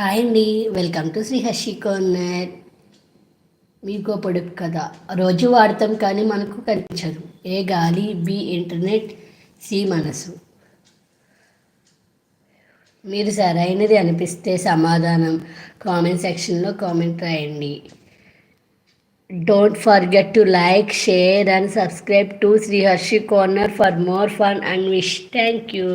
Hi అండి welcome to Shri Harshi corner మీకు పొడుపు కదా రోజు వాడతాం కానీ మనకు కనిపించదు. ఏ గాలి బి ఇంటర్నెట్ సి మనసు. మీరు సరైనది అనిపిస్తే సమాధానం. కామెంట్ సెక్షన్లో కామెంట్ రాయండి. Don't forget to like share and subscribe to Shri Harshi corner for more fun and wish thank you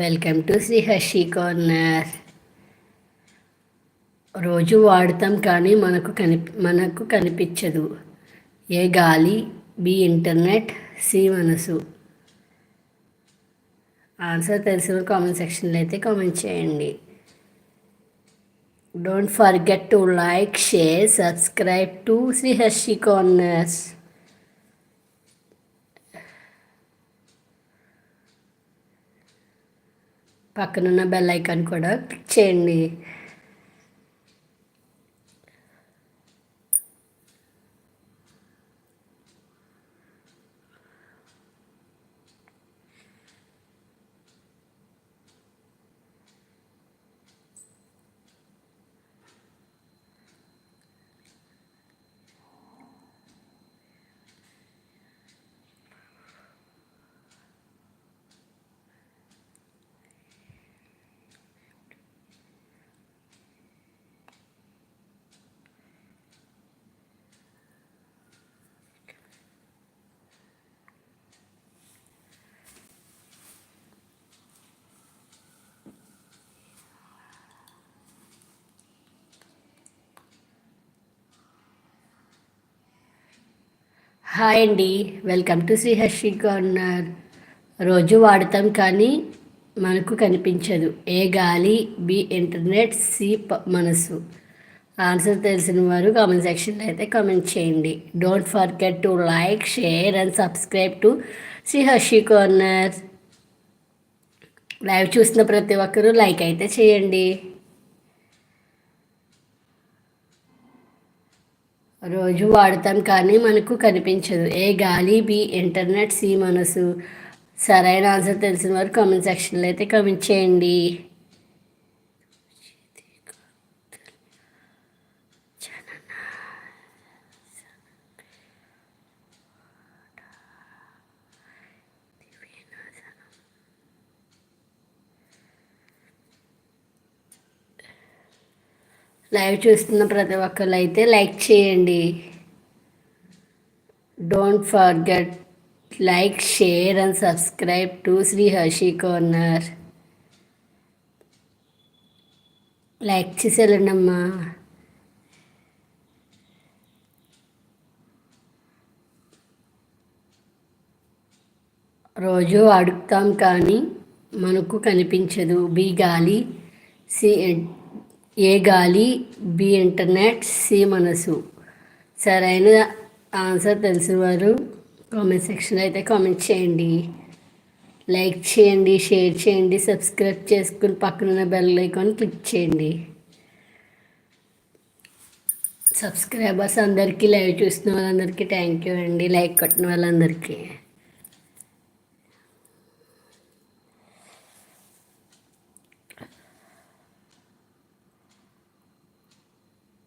welcome to Shri Harshi corner. రోజు వాడతాం కానీ మనకు కని మనకు కనిపించదు. ఏ గాలి బి ఇంటర్నెట్ సి మనసు. ఆన్సర్ తెలిసిన కామెంట్ సెక్షన్లో అయితే కామెంట్ చేయండి. Don't forget to like share subscribe to Shri Harshi corners. పక్కనున్న బెల్ ఐకాన్ కూడా క్లిక్ చేయండి. హాయ్ అండి. Welcome to Shri Harshi corner. రోజు వాడతాం కానీ మనకు కనిపించదు. ఏ గాలి బి ఇంటర్నెట్ సి మనసు. ఆన్సర్ తెలిసిన వారు కామెంట్ సెక్షన్లో అయితే కామెంట్ చేయండి. Don't forget to like share and subscribe to Shri Harshi corner. Live చూసిన ప్రతి ఒక్కరూ లైక్ అయితే చేయండి. రోజు వాడతాం కానీ మనకు కనిపించదు. ఏ గాలి బి ఇంటర్నెట్ సి మనసు. సరైన ఆన్సర్ తెలిసిన వారు కామెంట్ సెక్షన్లో అయితే కామెంట్ చేయండి. లైవ్ చూస్తున్న ప్రతి ఒక్కరు అయితే లైక్ చేయండి. Don't forget like share and subscribe to Shri Harshi corner like చేసేయాలండి అమ్మా. రోజు అడుగుతాం కానీ మనకు కనిపించదు. బి గాలి సి ఏ గాలి బి ఇంటర్నెట్ సి మనసు. సరైన ఆన్సర్ తెలిసిన వారు కామెంట్ సెక్షన్లో అయితే కామెంట్ చేయండి. లైక్ చేయండి షేర్ చేయండి సబ్స్క్రైబ్ చేసుకుని పక్కన బెల్ ఐకాన్ క్లిక్ చేయండి. సబ్స్క్రైబర్స్ అందరికీ లైవ్ చూస్తున్న వాళ్ళందరికీ థ్యాంక్ యూ అండి. లైక్ కొట్టిన వాళ్ళందరికీ.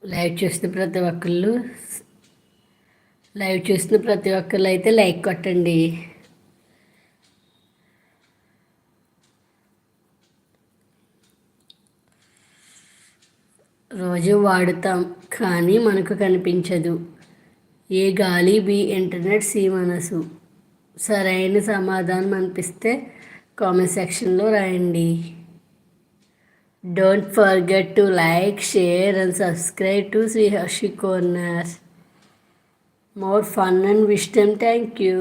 లైవ్ చూసిన ప్రతి ఒక్కళ్ళు లైవ్ చూసిన ప్రతి ఒక్కళ్ళు అయితే లైక్ కొట్టండి. రోజు వాడుతాం కానీ మనకు కనిపించదు. ఏ గాలి బి ఇంటర్నెట్ సి మనసు. సరైన సమాధానం అనిపిస్తే కామెంట్ సెక్షన్లో రాయండి. Don't forget to like share and subscribe to Shri Harshi corner more fun and wisdom thank you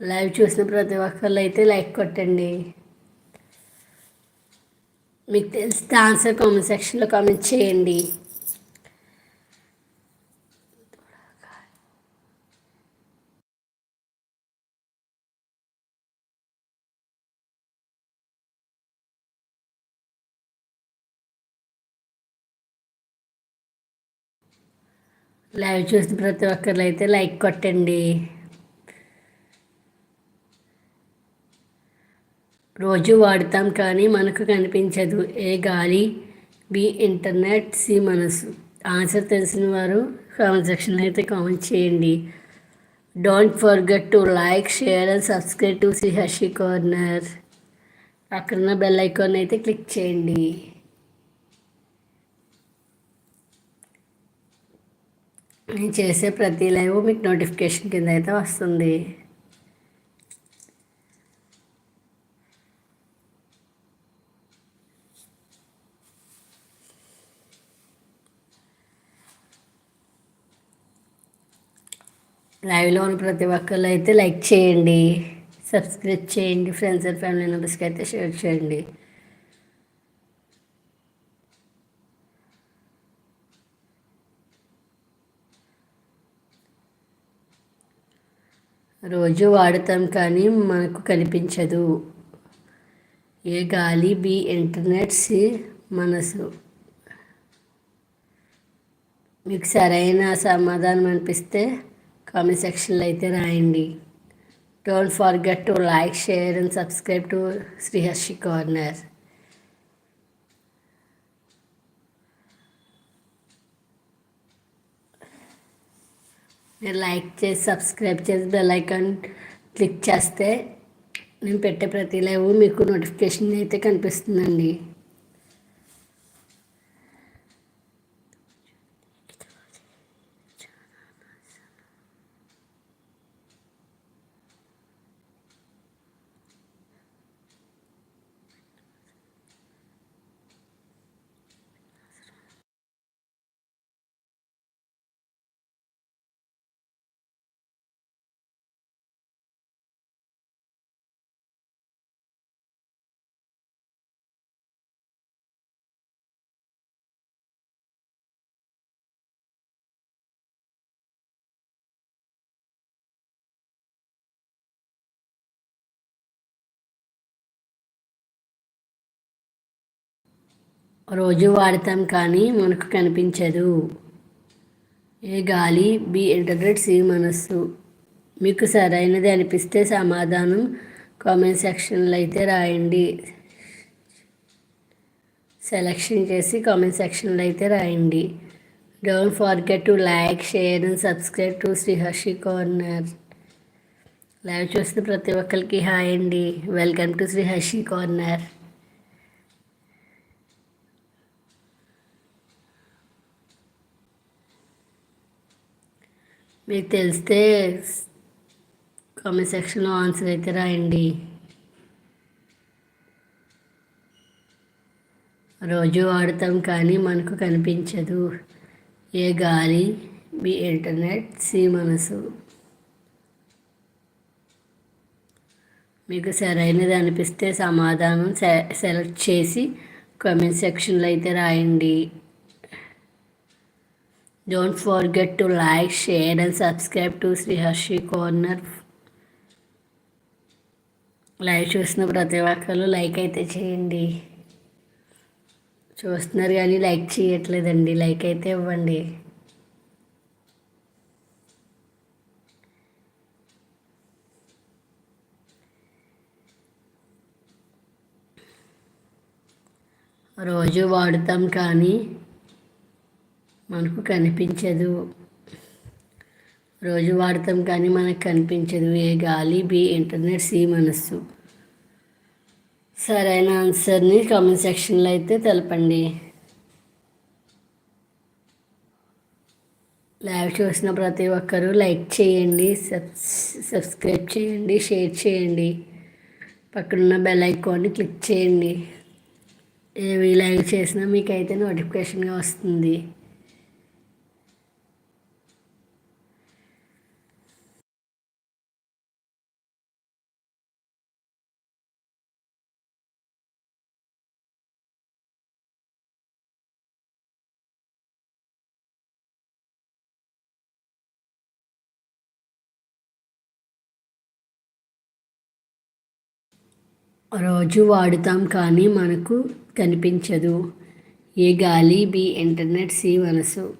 live చూసిన ప్రతి ఒక్కళ్ళు అయితే లైక్ కొట్టండి. మీకు తెలిస్తే ఆన్సర్ కామెంట్ సెక్షన్లో కామెంట్ చేయండి. లైవ్ చూసిన ప్రతి ఒక్కరు అయితే లైక్ కొట్టండి. రోజు వాడతాం కానీ మనకు కనిపించదు. ఏ గాలి? బి ఇంటర్నెట్ సి మనసు. ఆన్సర్ తెలిసిన వారు కామెంట్ సెక్షన్ అయితే కామెంట్ చేయండి. Don't forget to like share and subscribe to Shri Harshi corner. అక్కడున్న బెల్ ఐకాన్ అయితే క్లిక్ చేయండి. నేను చేసే ప్రతి లైవ్ మీకు నోటిఫికేషన్ కింద అయితే వస్తుంది. లైవ్లో ఉన్న ప్రతి ఒక్కళ్ళు అయితే లైక్ చేయండి సబ్స్క్రైబ్ చేయండి ఫ్రెండ్స్ అండ్ ఫ్యామిలీ మెంబర్స్కి అయితే షేర్ చేయండి. రోజు వాడతాం కానీ మనకు కనిపించదు. ఏ గాలి బి ఇంటర్నెట్ సి మనసు. మీకు సరైన సమాధానం అనిపిస్తే కామెంట్ సెక్షన్లో అయితే రాయండి. Don't forget to like share and subscribe to Shriharshi corner. మీరు లైక్ చేసి సబ్స్క్రైబ్ చేసి బెల్ ఐకాన్ క్లిక్ చేస్తే నేను పెట్టే ప్రతి లైవ్ మీకు నోటిఫికేషన్ అయితే కనిపిస్తుందండి. రోజు వాడతాం కానీ మనకు కనిపించదు. ఏ గాలి బి ఇంటర్నెట్ సి మనస్సు. మీకు సరైనది అనిపిస్తే సమాధానం కామెంట్ సెక్షన్లో అయితే రాయండి. సెలెక్షన్ చేసి కామెంట్ సెక్షన్లో అయితే రాయండి. Don't forget to like share and subscribe to Shriharshi corner. Live చూస్తే ప్రతి ఒక్కరికి హాయ్ అండి. Welcome to Shriharshi corner. మీకు తెలిస్తే కామెంట్ సెక్షన్లో ఆన్సర్ అయితే రాయండి. రోజు వాడతాం కానీ మనకు కనిపించదు. ఏ గాలి? బి ఇంటర్నెట్ సి మనసు మీకు సరైనది అనిపిస్తే సమాధానం సెలెక్ట్ చేసి కామెంట్ సెక్షన్లో అయితే రాయండి. Don't forget to like share and subscribe to Shriharshi corner live చూసిన ప్రతి ఒక్కరు లైక్ అయితే చేయండి. చూస్తున్నారు కానీ లైక్ చేయట్లేదండి. లైక్ అయితే ఇవ్వండి. రోజు వాడుతాం కానీ మనకు కనిపించదు. రోజు వాడతాం కానీ మనకు కనిపించదు. ఏ గాలి బి ఇంటర్నెట్ సి మనస్సు. సరైన ఆన్సర్ని కామెంట్ సెక్షన్లో అయితే తెలపండి. లైవ్ చూసిన ప్రతి ఒక్కరూ లైక్ చేయండి సబ్స్క్రైబ్ చేయండి షేర్ చేయండి. పక్కనున్న బెల్ ఐకాన్ని క్లిక్ చేయండి. ఏవి లైవ్ చేసినా మీకైతే నోటిఫికేషన్గా వస్తుంది. రోజు వాడుతాం కానీ మనకు కనిపించదు. ఏ గాలి బి ఇంటర్నెట్ సి మనసు.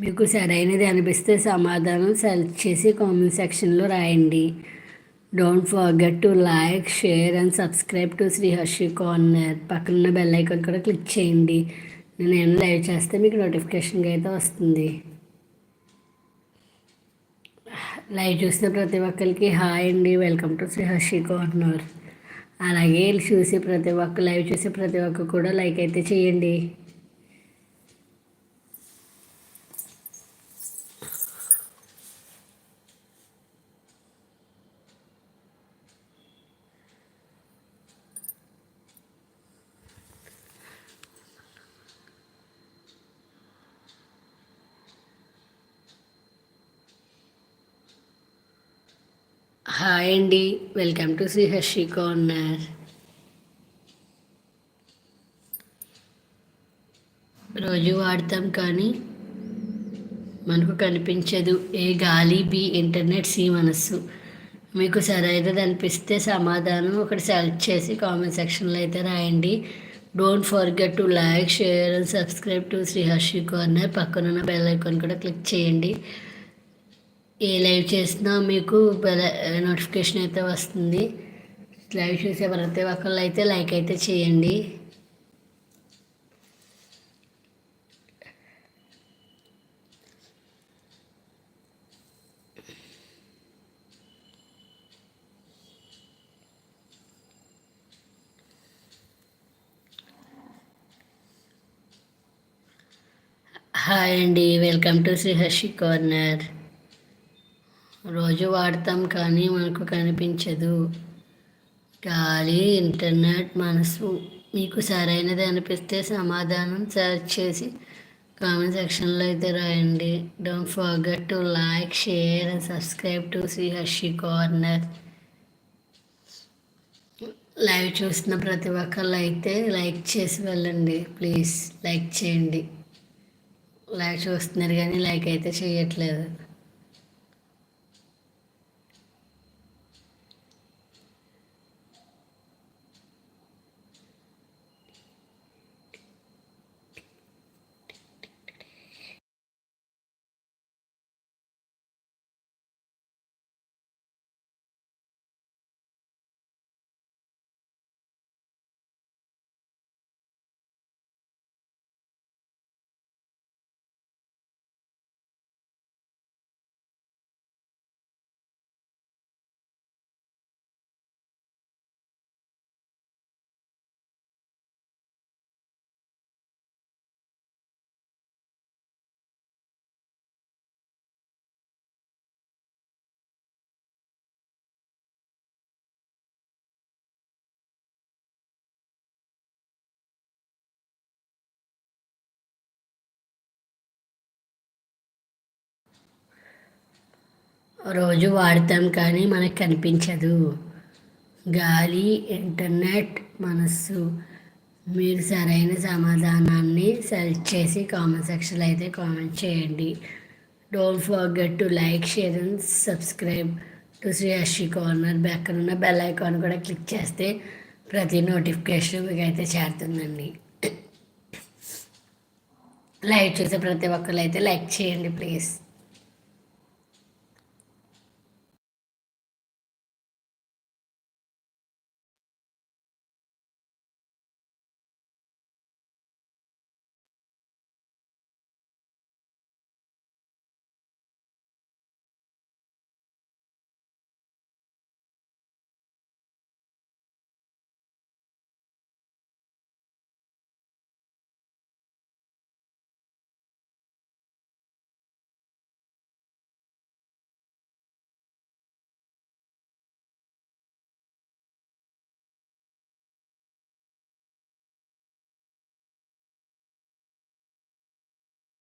మీకు సరైనది అనిపిస్తే సమాధానం సెలెక్ట్ చేసి కామెంట్ సెక్షన్లో రాయండి. Don't forget to like share and subscribe to Shriharshi corner. పక్కన బెల్ ఐకాన్ కూడా క్లిక్ చేయండి. నేను ఏమైనా లైవ్ చేస్తే మీకు నోటిఫికేషన్గా అయితే వస్తుంది. లైవ్ చూసిన ప్రతి ఒక్కరికి హాయ్ అండి. వెల్కమ్ టు శ్రీహర్షి కార్నర్ అలాగే చూసి ప్రతి ఒక్క లైవ్ చూసి ప్రతి ఒక్క కూడా లైక్ అయితే చేయండి. హాయ్ అండి వెల్కమ్ టు శ్రీహర్షి కార్నర్ రోజు వాడతాం కానీ మనకు కనిపించదు. ఏ గాలి బి ఇంటర్నెట్ సి మనస్సు. మీకు సరైనది అనిపిస్తే సమాధానం ఒకటి సెలెక్ట్ చేసి కామెంట్ సెక్షన్లో అయితే రాయండి. Don't forget to like share and subscribe to Shriharshi corner పక్కనున్న బెల్ ఐకాన్ కూడా క్లిక్ చేయండి. ఏ లైవ్ చేసినా మీకు నోటిఫికేషన్ అయితే వస్తుంది. లైవ్ చూసే ప్రతి ఒక్కళ్ళు అయితే లైక్ అయితే చేయండి. హాయ్ అండి వెల్కమ్ టు శ్రీహర్షి కార్నర్. రోజు వాడతాం కానీ మనకు కనిపించదు. గాలి ఇంటర్నెట్ మనసు. మీకు సరైనది అనిపిస్తే సమాధానం సెర్చ్ చేసి కామెంట్ సెక్షన్లో అయితే రాయండి. Don't forget to like share and subscribe to Shri Harshi corner live చూసిన ప్రతి ఒక్కళ్ళు అయితే లైక్ చేసి వెళ్ళండి. ప్లీజ్ లైక్ చేయండి. లైవ్ చూస్తున్నారు కానీ లైక్ అయితే చేయట్లేదు. రోజు వాడతాం కానీ మనకు కనిపించదు. గాలి ఇంటర్నెట్ మనస్సు. మీరు సరైన సమాధానాన్ని సెలెక్ట్ చేసి కామెంట్ సెక్షన్లో అయితే కామెంట్ చేయండి. Don't forget to like share and subscribe to Shri Harshi corner పక్కన ఉన్న బెల్ ఐకాన్ కూడా క్లిక్ చేస్తే ప్రతి నోటిఫికేషన్ మీకు అయితే చేరుతుందండి. లైక్ చేసే ప్రతి ఒక్కరు అయితే లైక్ చేయండి ప్లీజ్